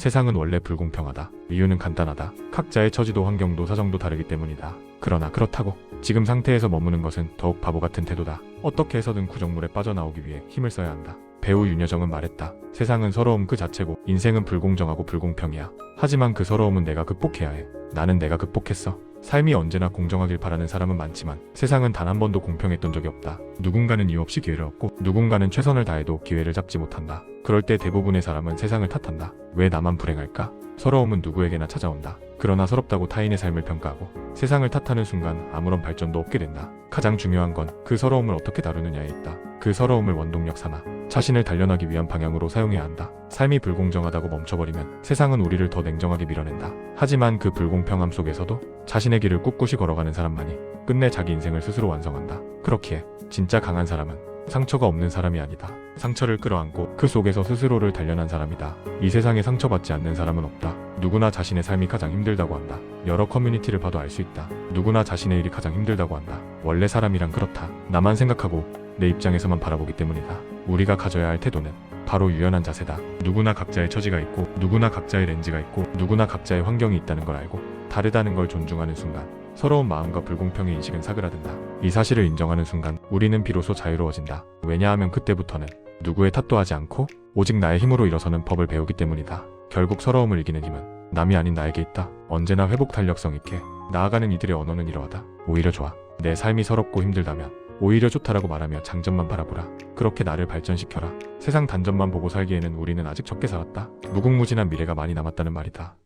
세상은 원래 불공평하다. 이유는 간단하다. 각자의 처지도 환경도 사정도 다르기 때문이다. 그러나 그렇다고 지금 상태에서 머무는 것은 더욱 바보 같은 태도다. 어떻게 해서든 구정물에 빠져나오기 위해 힘을 써야 한다. 배우 윤여정은 말했다. 세상은 서러움 그 자체고 인생은 불공정하고 불공평이야. 하지만 그 서러움은 내가 극복해야 해. 나는 내가 극복했어. 삶이 언제나 공정하길 바라는 사람은 많지만 세상은 단 한 번도 공평했던 적이 없다. 누군가는 이유 없이 기회를 얻고 누군가는 최선을 다해도 기회를 잡지 못한다. 그럴 때 대부분의 사람은 세상을 탓한다. 왜 나만 불행할까? 서러움은 누구에게나 찾아온다. 그러나 서럽다고 타인의 삶을 평가하고 세상을 탓하는 순간 아무런 발전도 없게 된다. 가장 중요한 건 그 서러움을 어떻게 다루느냐에 있다. 그 서러움을 원동력 삼아 자신을 단련하기 위한 방향으로 사용해야 한다. 삶이 불공정하다고 멈춰버리면 세상은 우리를 더 냉정하게 밀어낸다. 하지만 그 불공평함 속에서도 자신의 길을 꿋꿋이 걸어가는 사람만이 끝내 자기 인생을 스스로 완성한다. 그렇기에 진짜 강한 사람은 상처가 없는 사람이 아니다. 상처를 끌어안고 그 속에서 스스로를 단련한 사람이다. 이 세상에 상처받지 않는 사람은 없다. 누구나 자신의 삶이 가장 힘들다고 한다. 여러 커뮤니티를 봐도 알 수 있다. 누구나 자신의 일이 가장 힘들다고 한다. 원래 사람이란 그렇다. 나만 생각하고 내 입장에서만 바라보기 때문이다. 우리가 가져야 할 태도는 바로 유연한 자세다. 누구나 각자의 처지가 있고, 누구나 각자의 렌즈가 있고, 누구나 각자의 환경이 있다는 걸 알고, 다르다는 걸 존중하는 순간, 서러운 마음과 불공평의 인식은 사그라든다. 이 사실을 인정하는 순간, 우리는 비로소 자유로워진다. 왜냐하면 그때부터는 누구의 탓도 하지 않고, 오직 나의 힘으로 일어서는 법을 배우기 때문이다. 결국 서러움을 이기는 힘은 남이 아닌 나에게 있다. 언제나 회복 탄력성 있게 나아가는 이들의 언어는 이러하다. 오히려 좋아. 내 삶이 서럽고 힘들다면 오히려 좋다라고 말하며 장점만 바라보라. 그렇게 나를 발전시켜라. 세상 단점만 보고 살기에는 우리는 아직 적게 살았다. 무궁무진한 미래가 많이 남았다는 말이다.